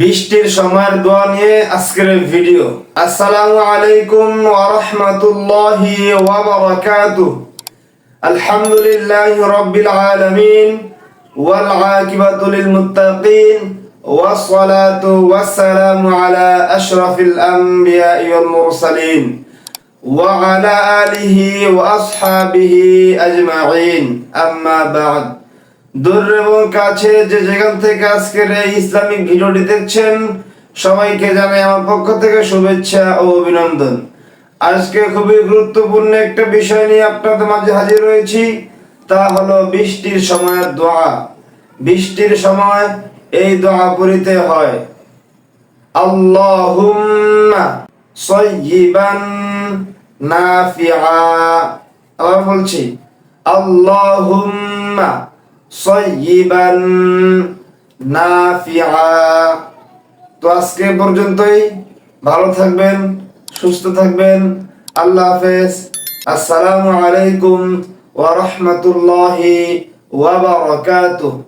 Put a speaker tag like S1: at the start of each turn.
S1: বৃষ্টির সমার্গা নিয়ে আজকের ভিডিও। আসসালামু আলাইকুম ওরহমতুল্লাহি ওয়াবারাকাতু আলহামদুলিল্লাহি রাব্বিল আলামিন ওয়াল আকিবাতু লিল মুত্তাকিন ওয়াসসালাতু ওয়াসসালামু আলা আশরাফিল আমবিয়া ওয়াল মুরসালিন ওয়া আলা আলিহি ওয়া আসহাবিহি আজমাইন। আম্মা বা'দ। দূর এবং কাছে যে যেখান থেকে আজকের এই ইসলামিক ভিডিওটি দেখছেন, সবাইকে জানাই আমার পক্ষ থেকে শুভেচ্ছা ও অভিনন্দন। আজকে খুবই গুরুত্বপূর্ণ একটা বিষয় নিয়ে আপনাদের মাঝে হাজির হয়েছি, তা হলো বৃষ্টির সময়ের দোয়া। বৃষ্টির সময় এই দোয়া পড়িতে হয়। আল্লাহুম্মা সয়্যিবান নাফিআ। আবার বলছি, আল্লাহুম্মা সয়্যিবান নাফিআ। তো আজকে পর্যন্তই। ভালো থাকবেন, সুস্থ থাকবেন। আল্লাহ হাফেজ। আসসালামু আলাইকুম ওয়া রাহমাতুল্লাহি ওয়া বারাকাতুহু।